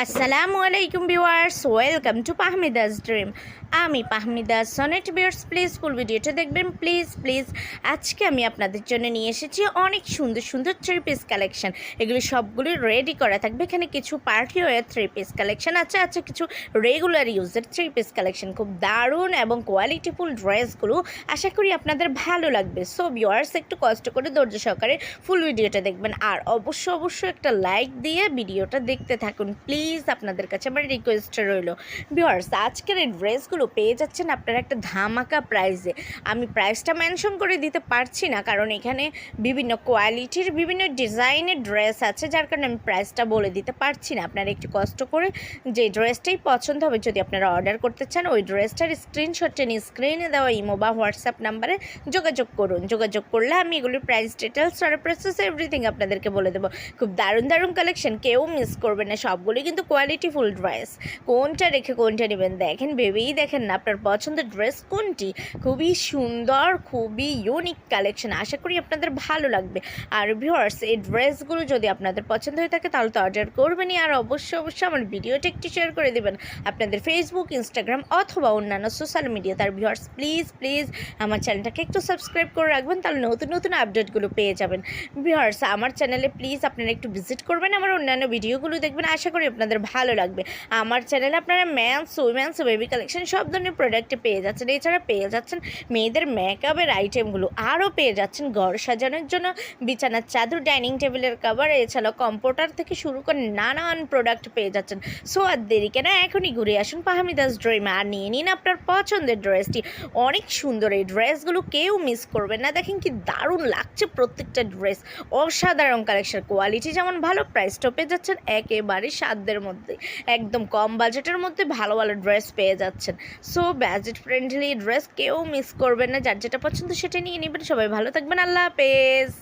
আসসালামু আলাইকুম viewers, welcome to পাহমিদাস ড্রিম। আমি পাহমিদাস সনেট বিয়ার্স প্লিজ ফুল ভিডিওটা দেখবেন, প্লিজ প্লিজ। আজকে আমি আপনাদের জন্য নিয়ে এসেছি অনেক সুন্দর সুন্দর থ্রি পিস কালেকশন এগুলো সবগুলি রেডি করা থাকবে। এখানে কিছু party wear three piece collection আছে আছে কিছু রেগুলার ইউজের থ্রি পিস কালেকশন খুব দারুণ এবং কোয়ালিটিফুল ড্রেসগুলো আশা করি আপনাদের ভালো লাগবে। সো ভিউয়ার্স একটু কষ্ট করে ধৈর্য সহকারে ফুল ভিডিওটা দেখবেন। আর অবশ্য অবশ্যই একটা লাইক দিয়ে ভিডিওটা দেখতে থাকুন প্লিজ আপনাদের কাছে আমার রিকোয়েস্ট রইল। ভিউয়ার্স আজকের এই ড্রেসগুলো পেয়ে যাচ্ছেন আপনারা একটা ধামাকা প্রাইসে আমি প্রাইসটা মেনশন করে দিতে পারছি না, কারণ এখানে বিভিন্ন কোয়ালিটির বিভিন্ন ডিজাইনের ড্রেস আছে, যার কারণে আমি প্রাইসটা বলে দিতে পারছি না। আপনারা একটু কষ্ট করে যে ড্রেসটাই পছন্দ হবে, যদি আপনারা অর্ডার করতে চান, ওই ড্রেসটার স্ক্রিনশটটা নিয়ে স্ক্রিনে দেওয়া ইমো বা হোয়াটসঅ্যাপ নাম্বারে যোগাযোগ করুন। যোগাযোগ করলে আমি এগুলির প্রাইস ডিটেলস আর প্রসেস এভরিথিং আপনাদেরকে বলে দেবো। খুব দারুণ দারুণ কালেকশন কেউ মিস করবে না। সবগুলি কিন্তু কোয়ালিটিফুল ড্রেস কোনটা রেখে কোনটা নেবেন? দেখেন, ভেবেই দেখেন না আপনার পছন্দের ড্রেস কোনটি? খুবই সুন্দর, খুবই ইউনিক কালেকশন আশা করি আপনাদের ভালো লাগবে। আর ভিউয়ার্স এই ড্রেসগুলো যদি আপনাদের পছন্দ হয়ে থাকে, তাহলে তো অর্ডার করবেনই। আর অবশ্যই অবশ্যই আমার ভিডিওটা একটু শেয়ার করে দেবেন। আপনাদের ফেসবুক ইনস্টাগ্রাম অথবা অন্যান্য সোশ্যাল মিডিয়া তার ভিউয়ার্স প্লিজ প্লিজ আমার চ্যানেলটাকে একটু সাবস্ক্রাইব করে রাখবেন, তাহলে নতুন নতুন আপডেটগুলো পেয়ে যাবেন। ভিউয়ার্স আমার চ্যানেলে প্লিজ আপনারা একটু ভিজিট করবেন, আমার অন্যান্য ভিডিওগুলো দেখবেন। আশা করি আপনাদের ভালো লাগবে। আমার চ্যানেলে আপনারা ম্যান্স উইমেন্স বেবি কালেকশন সব ধরনের প্রোডাক্টে পেয়ে যাচ্ছেন। এছাড়া পেয়ে যাচ্ছেন মেয়েদের মেকআপের আইটেমগুলো আরও পেয়ে যাচ্ছেন ঘর সাজানোর জন্য বিছানার চাদর ডাইনিং টেবিলের কাভার এছাড়াও কম্পিউটার থেকে শুরু করে নানান প্রোডাক্ট পেয়ে যাচ্ছেন। সো আর দেরি কেন? এখনই ঘুরে আসুন পাহামিদাস ড্রিমে আর নিয়ে নিন আপনার পছন্দের ড্রেসটি অনেক সুন্দর এই ড্রেসগুলো কেউ মিস করবে না। দেখেন কি দারুণ লাগছে প্রত্যেকটা ড্রেস অসাধারণ কালেকশন কোয়ালিটি যেমন ভালো প্রাইসটাও পেয়ে যাচ্ছেন একেবারে সাধ্যের মধ্যে, একদম কম বাজেটের মধ্যে ভালো ভালো ড্রেস পেয়ে যাচ্ছেন। সো বাজেট ফ্রেন্ডলি ড্রেস কেউ মিস করবেন না, যার যেটা পছন্দ সেটা নিয়ে নেবেন। সবাই ভালো থাকবেন, আল্লাহ হাফেজ।